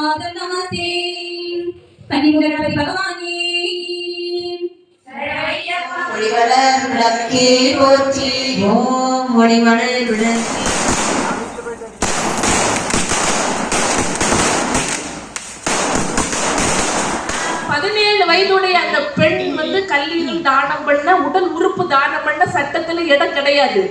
விக்ன விநாயக பாத நமஸ்தே கனிமுகணபதி பகவானே. ஒளிவளர் விளக்கே போற்றி. ஓம் ஒளிவளர் விளக்கே பதினேழு வயதுடைய அந்த பெண் வந்து கல்லீரல் தானம் பண்ண உடல் உறுப்பு தானம் பண்ண சட்டத்துல இடம் கிடையாது.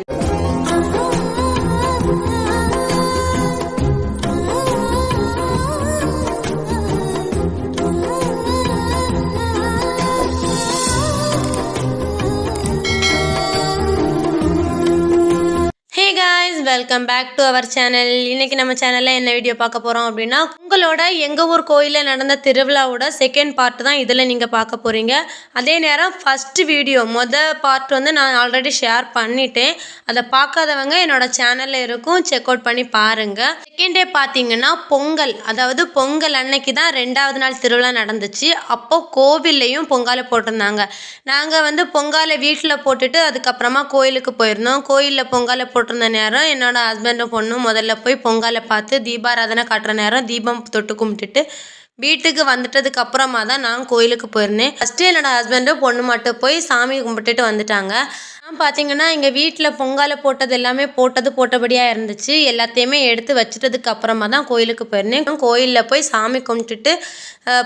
Welcome back to our channel இன்னைக்கு நம்ம சேனலில் என்ன வீடியோ பார்க்க போகிறோம் அப்படின்னா உங்களோட எங்கள் ஊர் கோயிலில் நடந்த திருவிழாவோட செகண்ட் பார்ட் தான் இதில் நீங்கள் பார்க்க போகிறீங்க அதே நேரம் ஃபஸ்ட்டு வீடியோ மொதல் பார்ட் வந்து நான் ஆல்ரெடி ஷேர் பண்ணிட்டேன். அதை பார்க்காதவங்க என்னோட சேனலில் இருக்கும் செக் அவுட் பண்ணி பாருங்கள் செகண்ட் டே பார்த்தீங்கன்னா பொங்கல் அதாவது பொங்கல் அன்னைக்கு தான் ரெண்டாவது நாள் திருவிழா நடந்துச்சு. அப்போ கோவில்லையும் பொங்காலை போட்டிருந்தாங்க. நாங்கள் வந்து பொங்காலை வீட்டில் போட்டுட்டு அதுக்கப்புறமா கோயிலுக்கு போயிருந்தோம். கோயிலில் பொங்காலை போட்டிருந்த நேரம் என்னோட ஹஸ்பண்டும் பொண்ணும் முதல்ல போய் பொங்கலை பார்த்து தீபாராதனை காட்டுற நேரம் தீபம் தொட்டு கும்பிட்டுட்டு வீட்டுக்கு வந்துட்டதுக்கு அப்புறமா தான் நான் கோயிலுக்கு போயிருந்தேன். ஃபஸ்ட்டு என்னோட ஹஸ்பண்டும் பொண்ணு மட்டும் போய் சாமி கும்பிட்டுட்டு வந்துட்டாங்க. நான் பார்த்தீங்கன்னா எங்கள் வீட்டில் பொங்கால போட்டது எல்லாமே போட்டது போட்டபடியாக இருந்துச்சு. எல்லாத்தையுமே எடுத்து வச்சுட்டதுக்கு அப்புறமா தான் கோயிலுக்கு போயிருந்தேன். கோயிலில் போய் சாமி கும்பிட்டுட்டு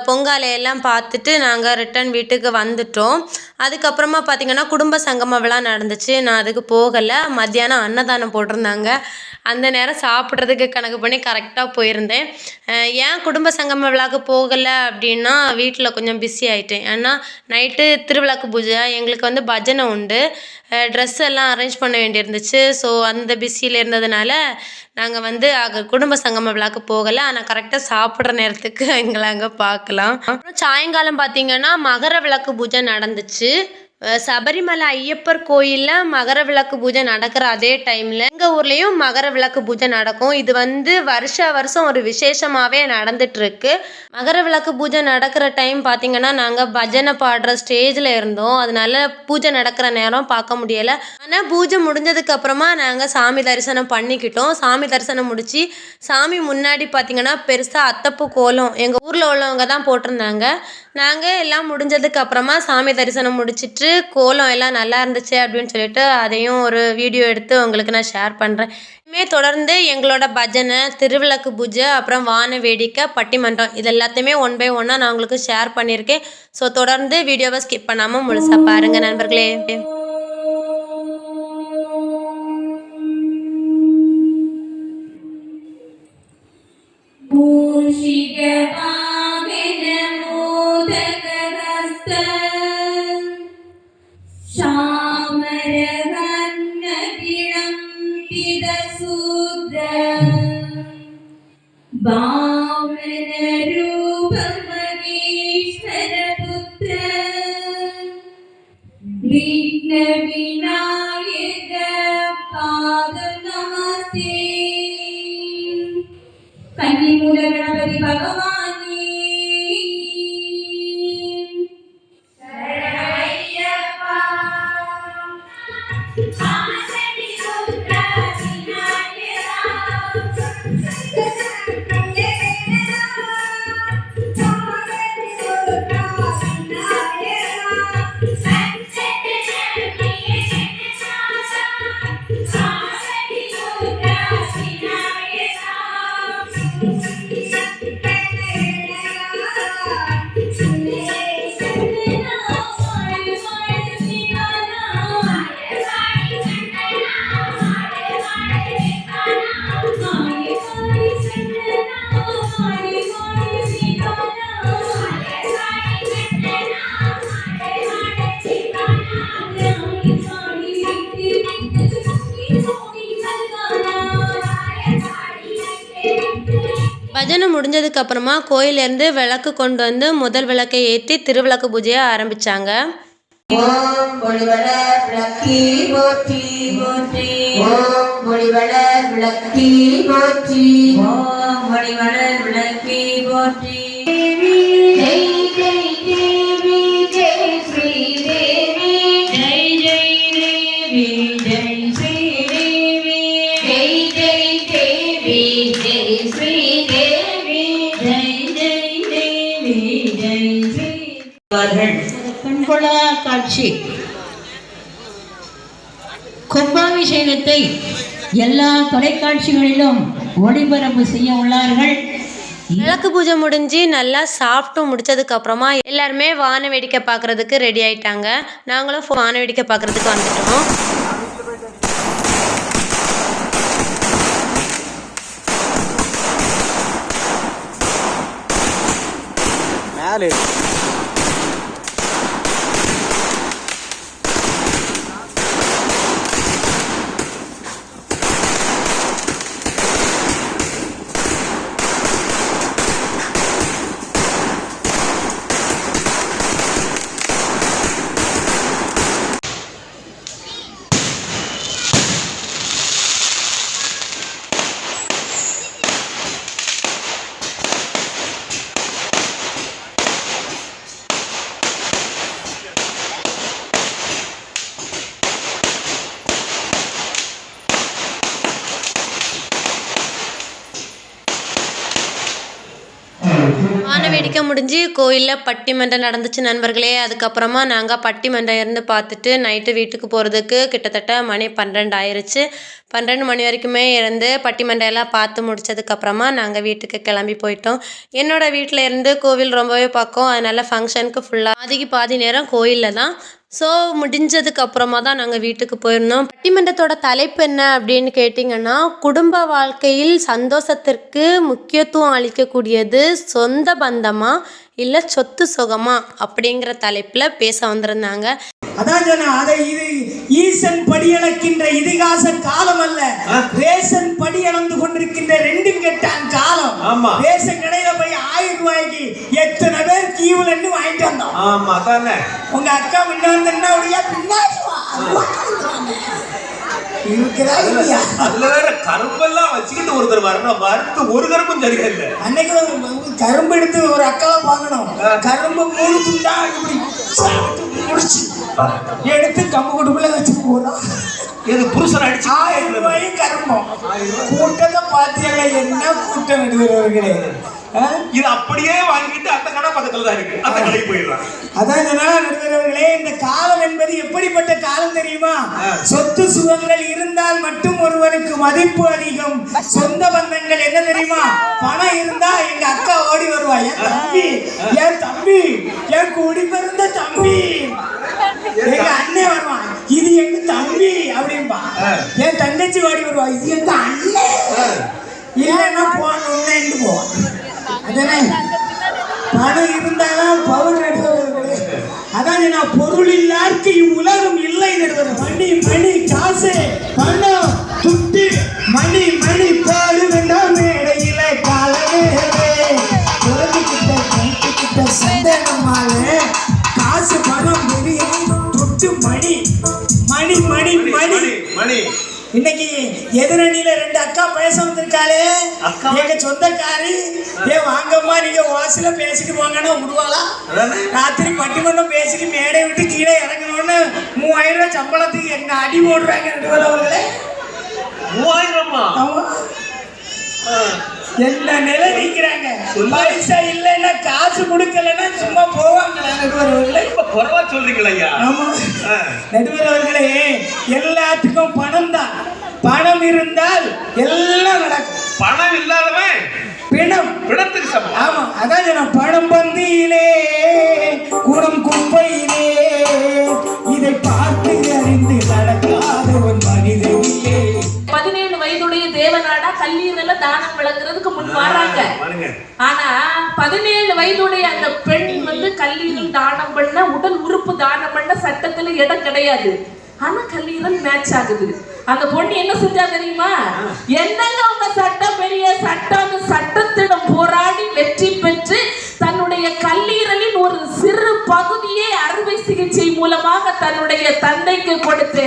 பொங்காலையெல்லாம் பார்த்துட்டு நாங்கள் ரிட்டர்ன் வீட்டுக்கு வந்துட்டோம். அதுக்கப்புறமா பார்த்தீங்கன்னா குடும்ப சங்கம விழா நடந்துச்சு. நான் அதுக்கு போகலை. மத்தியானம் அன்னதானம் போட்டிருந்தாங்க. அந்த நேரம் சாப்பிட்றதுக்கு கணக்கு பண்ணி கரெக்டாக போயிருந்தேன். ஏன் குடும்ப சங்கம விழாக்கு போகலை அப்படின்னா வீட்டில் கொஞ்சம் பிஸி ஆகிட்டேன் ஏன்னா நைட்டு திருவிழாக்கு பூஜை எங்களுக்கு வந்து பஜனை உண்டு. ட்ரெஸ் எல்லாம் அரேஞ்ச் பண்ண வேண்டியிருந்துச்சு. ஸோ அந்த பிஸியில் இருந்ததுனால நாங்கள் வந்து அங்கே குடும்ப சங்கம விழாக்கு போகலை. ஆனால் கரெக்டாக சாப்பிட்ற நேரத்துக்கு எங்களை அங்கே பார்க்கலாம். அப்புறம் சாயங்காலம் பார்த்தீங்கன்னா மகர விளக்கு பூஜை நடந்துச்சு. சபரிமலை ஐயப்பர் கோயிலில் மகர விளக்கு பூஜை நடக்கிற அதே டைமில் எங்கள் ஊர்லேயும் மகர விளக்கு பூஜை நடக்கும். இது வந்து வருஷ வருஷம் ஒரு விசேஷமாகவே நடந்துட்டுருக்கு. மகர விளக்கு பூஜை நடக்கிற டைம் பார்த்திங்கன்னா நாங்கள் பஜனை பாடுற ஸ்டேஜில் இருந்தோம். அதனால பூஜை நடக்கிற நேரம் பார்க்க முடியலை. ஆனால் பூஜை முடிஞ்சதுக்கப்புறமா நாங்கள் சாமி தரிசனம் பண்ணிக்கிட்டோம். சாமி தரிசனம் முடித்து சாமி முன்னாடி பார்த்திங்கன்னா பெருசாக அத்தப்பூ கோலம் எங்கள் ஊரில் உள்ளவங்க தான் போட்டிருந்தாங்க. நாங்கள் எல்லாம் முடிஞ்சதுக்கப்புறமா சாமி தரிசனம் முடிச்சிட்டு கோலம் எல்லாம் நல்லா இருந்துச்சு அப்படின்னு சொல்லிட்டு அதையும் ஒரு வீடியோ எடுத்து உங்களுக்கு நான் ஷேர் பண்ணுறேன் இனிமே தொடர்ந்து எங்களோட பஜனை திருவிளக்கு பூஜை அப்புறம் வான வேடிக்கை பட்டிமன்றம் இது எல்லாத்தையுமே ஒன் பை ஒன்னாக நான் உங்களுக்கு ஷேர் பண்ணியிருக்கேன். ஸோ தொடர்ந்து வீடியோவை ஸ்கிப் பண்ணாமல் முழுசாக பாருங்கள் நண்பர்களே. மூஷிக வாகன மோதகரஸ்த വാമനരൂപമീശ്വരപുത്ര വിഘ്ന വിനായക പാദം നമസ്തേ കന്നിമൂല ഗണപതി ഭഗവാൻ பஜனை முடிஞ்சதுக்கு அப்புறமா கோயிலேருந்து விளக்கு கொண்டு வந்து முதல் விளக்கை ஏற்றி திருவிளக்கு பூஜையை ஆரம்பிச்சாங்க. ஓம் ஒளிவளர் விளக்கே போற்றி போற்றி. ஓம் ஒளிவளர் விளக்கே போற்றி. ஓம் ஒளிவளர் விளக்கே போற்றி. காட்சி கும்பாபிஷேகத்தை எல்லா தொலைக்காட்சிகளிலும் ஒளிபரப்பு செய்ய உள்ளார்கள். விளக்கு பூஜை முடிஞ்சு நல்லா சாப்பிட்டு முடிச்சதுக்கு அப்புறமா எல்லாருமே வான வேடிக்கை பார்க்கறதுக்கு ரெடி ஆயிட்டாங்க. நாங்களும் வான வேடிக்கை பார்க்கறதுக்கு வந்துட்டோம். மேலே வான வேடிக்கை முடிஞ்சு கோயிலில் பட்டிமன்றம் நடந்துச்சு நண்பர்களே. அதுக்கப்புறமா நாங்கள் பட்டிமன்றம் இருந்து பார்த்துட்டு நைட்டு வீட்டுக்கு போகிறதுக்கு கிட்டத்தட்ட மணி பன்னெண்டு ஆயிடுச்சு பன்னெண்டு மணி வரைக்குமே இருந்து பட்டிமன்றம் எல்லாம் பார்த்து முடிச்சதுக்கப்புறமா நாங்கள் வீட்டுக்கு கிளம்பி போயிட்டோம். என்னோட வீட்டில் இருந்து கோவில் ரொம்பவே பக்கம். அதனால ஃபங்க்ஷனுக்கு ஃபுல்லாக பாதிக்கு பாதி நேரம் கோயிலில் தான். ஸோ முடிஞ்சதுக்கு அப்புறமா தான் நாங்கள் வீட்டுக்கு போயிருந்தோம். பட்டிமன்றத்தோட தலைப்பு என்ன அப்படின்னு கேட்டிங்கன்னா குடும்ப வாழ்க்கையில் சந்தோஷத்திற்கு முக்கியத்துவம் அளிக்கக்கூடியது சொந்த பந்தமா இல்லை சொத்து சுகமா அப்படிங்கிற தலைப்பில் பேச வந்திருந்தாங்க. அதான் அதை இது ஈசன் படியளக்கின்ற இதிகாச காலம் அல்ல. ரேஷன் படி அளந்து கொண்டிருக்கின்ற ரெண்டும் கெட்டான் காலம். ஆமா. ரேஷன் கடையில போய் ஆயிரம் ரூபாய்க்கு எத்தனை பேர் கியூல இருந்து வாங்கிட்டு வந்தோம். ஆமா தானே உங்க அக்கா முன்ன வந்தா அப்படியா பின்னாடி அதுல வேற கரும்பெல்லாம் வச்சுக்கிட்டு ஒருத்தர் வரணும். வறுத்து ஒரு கரும்பும் சரியா இல்ல அன்னைக்கு கரும்பு எடுத்து ஒரு அக்காவை வாங்கணும் கரும்பு மூணு துண்டா இப்படி முடிச்சு. எடுத்து கம்பு கொடுக்குள்ள வச்சு போறோம் இது புருஷன் அடிச்சு ஆயிரம் ரூபாயும் கரும்பம் கூட்டத்தை பார்த்தீங்களா என்ன கூட்டம் நடுவர்களே இது அப்படியே வாங்கிட்டு அந்த கடை பக்கத்துல தான் இருக்கு. அந்த கடைக்கு போயிடலாம். அதான் நடுவர்களே இந்த காலம் என்பது எப்படிப்பட்ட காலம் தெரியுமா? சொத்து சுகங்கள் இருந்தால் மட்டும் ஒருவனுக்கு மதிப்பு அதிகம். சொந்த பந்தங்கள் என்ன தெரியுமா? பணம் இருந்தா எங்க அக்கா ஓடி வருவா. என் தம்பி என் தம்பி என் கூடி பிறந்த தம்பி எங்க அண்ணன் வருவான் இது எங்க தம்பி அப்படின்பா என் தங்கச்சி ஓடி வருவா. இது எங்க அண்ணன் இல்லைன்னா போகணும்னு போவான் அதானே? பணம் இருந்தாதான் பவர் நடுவர்களே அதான் நான் பொருள் இல்லாருக்கு இவ்வுலகம் இல்லை நடுவர் மணி மணி காசு. பணம் எதிரணியில ரெண்டு அக்கா பேச வந்திருக்காளே. அக்கா? எங்க சொந்தக்காரி. ஏ வாங்கம்மா நீங்க வாசல பேசிட்டு போங்கன்னா விடுவாளா? ராத்திரி பட்டிமன்றம் பேசிட்டு மேடை விட்டு கீழே இறங்கணும்னு மூவாயிரம் ரூபாய் சம்பளத்துக்கு என்ன அடி போடுறாங்க நடுவர் அவர்களே? மூவாயிரமா? என்ன நிலை நிக்கிறாங்க? பைசா இல்லைன்னா காசு கொடுக்கலன்னா சும்மா போவாங்களா நடுவர் அவர்களே? இப்ப குறைவா சொல்றீங்களா ஐயா. ஆமா. ஆ. நடுவர் அவர்களே எல்லாத்துக்கும் பணம் தான் பணம் இருந்தால் எல்லாம் நடக்கும். பணம் இல்லாதவன் பிணம். பிணத்துக்கு சமம். ஆமா அதான் சொன்னேன் பணம் பந்தியிலே குடம் குப்பையிலே இதை பார்த்து அறிந்து நடக்காத ஒரு மனிதனிலே பதினேழு வயதுடைய தேவநாடா கல்லீரல தானம் வழங்குறதுக்கு முன் வராங்க. ஆனா பதினேழு வயதுடைய அந்த பெண் வந்து கல்லீரல் தானம் பண்ண உடல் உறுப்பு தானம் பண்ண சட்டத்துல இடம் கிடையாது. ஆனா கல்லீரல் மேட்ச் ஆகுது. அந்த பொண்ணு என்ன செஞ்சா தெரியுமா? என்னங்க உங்க சட்டம் பெரிய சட்டம் சட்டத்திடம் போராடி வெற்றி பெற்று தன்னுடைய கல்லீரலின் ஒரு சிறு பகுதியை அறுவை சிகிச்சை மூலமாக தன்னுடைய தந்தைக்கு கொடுத்து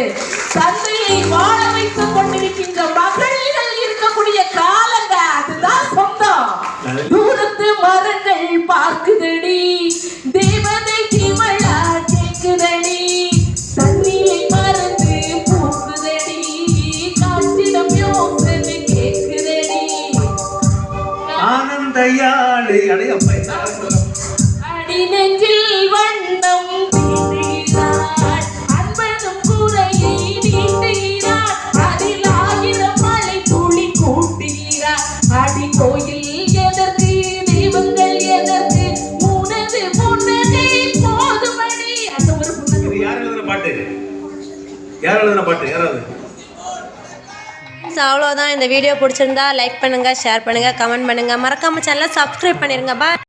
தந்தையை வாழ வைத்துக் கொண்டிருக்கின்ற மகளிர்கள் இருக்கக்கூடிய காலங்க. அதுதான் சொந்தம். தூரத்து மரங்கள் பார்க்குதடி. யார் எழுதுன பாட்டு? யாராவது ஸோ அவ்வளோதான் இந்த வீடியோ பிடிச்சிருந்தா லைக் பண்ணுங்கள் ஷேர் பண்ணுங்கள் கமெண்ட் பண்ணுங்கள் மறக்காமல் சேனலை சப்ஸ்கிரைப் பண்ணிடுங்க பாய்